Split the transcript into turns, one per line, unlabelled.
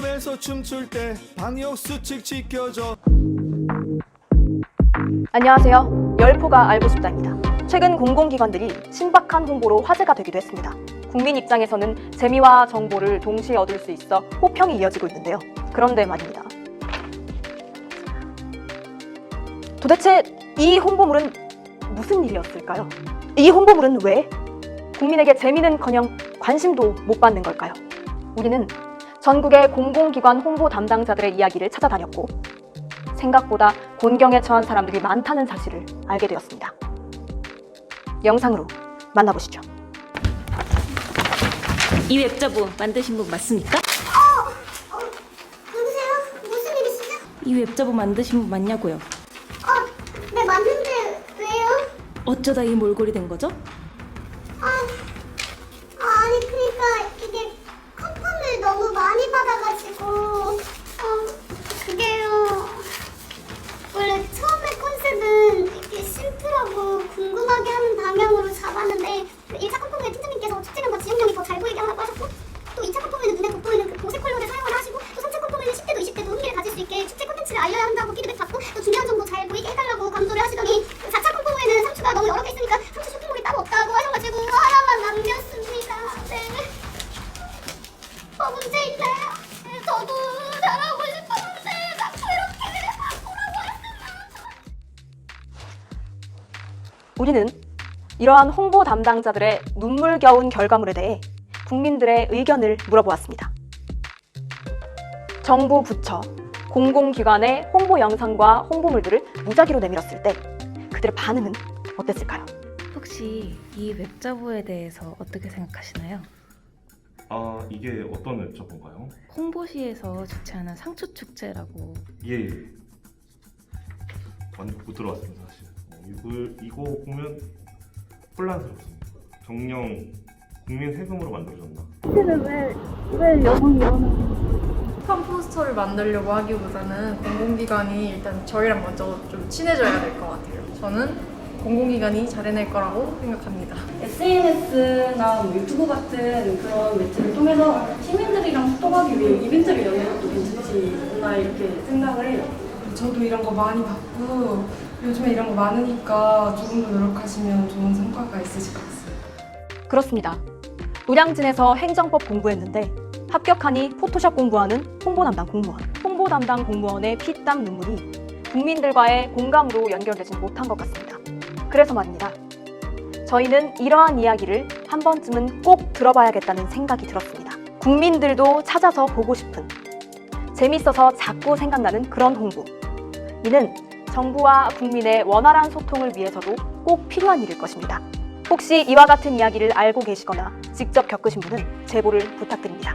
클럽에서 춤출 때 방역 수칙 지켜줘
안녕하세요. 열포가 알고 싶다입니다. 최근 공공기관들이 신박한 홍보로 화제가 되기도 했습니다. 국민 입장에서는 재미와 정보를 동시에 얻을 수 있어 호평이 이어지고 있는데요. 그런데 말입니다. 도대체 이 홍보물은 무슨 일이었을까요? 이 홍보물은 왜 국민에게 재미는커녕 관심도 못 받는 걸까요? 우리는 전국의 공공기관 홍보 담당자들의 이야기를 찾아다녔고 생각보다 곤경에 처한 사람들이 많다는 사실을 알게 되었습니다. 영상으로 만나보시죠.
이 웹자보 만드신 분 맞습니까?
누구세요? 무슨 일이시죠?
이 웹자보 만드신 분 맞냐고요?
어, 네 맞는데 왜요?
어쩌다 이 몰골이 된 거죠?
아, 아니 그러니까 이게 너무 많이 받아가지고
우리는 이러한 홍보 담당자들의 눈물겨운 결과물에 대해 국민들의 의견을 물어보았습니다. 정부 부처, 공공기관의 홍보 영상과 홍보물들을 무작위로 내밀었을 때 그들의 반응은 어땠을까요?
혹시 이 웹자보에 대해서 어떻게 생각하시나요?
아 이게 어떤 웹자본가요?
홍보시에서 주최하는 상추 축제라고
예. 완전 못 들어왔습니다 사실. 어, 이걸 이거 보면 혼란스럽습니다. 정령 국민 세금으로 만들어졌나?
컴포스터를 만들려고 하기보다는 공공기관이 일단 저희랑 먼저 좀 친해져야 될 것 같아요. 저는 공공기관이 잘해낼 거라고 생각합니다.
SNS나 뭐 유튜브 같은 그런 매체를 통해서 시민들이랑 소통하기 위해 이벤트를 여는 것도 괜찮지 않나 이렇게 생각을 해요.
저도 이런 거 많이 받고 요즘에 이런 거 많으니까 조금 더 노력하시면 좋은 성과가 있으실 것 같습니다.
그렇습니다. 노량진에서 행정법 공부했는데 합격하니 포토샵 공부하는 홍보 담당 공무원. 홍보 담당 공무원의 피땀 눈물이 국민들과의 공감으로 연결되지 못한 것 같습니다. 그래서 말입니다. 저희는 이러한 이야기를 한 번쯤은 꼭 들어봐야겠다는 생각이 들었습니다. 국민들도 찾아서 보고 싶은 재밌어서 자꾸 생각나는 그런 홍보. 이는 정부와 국민의 원활한 소통을 위해서도 꼭 필요한 일일 것입니다. 혹시 이와 같은 이야기를 알고 계시거나 직접 겪으신 분은 제보를 부탁드립니다.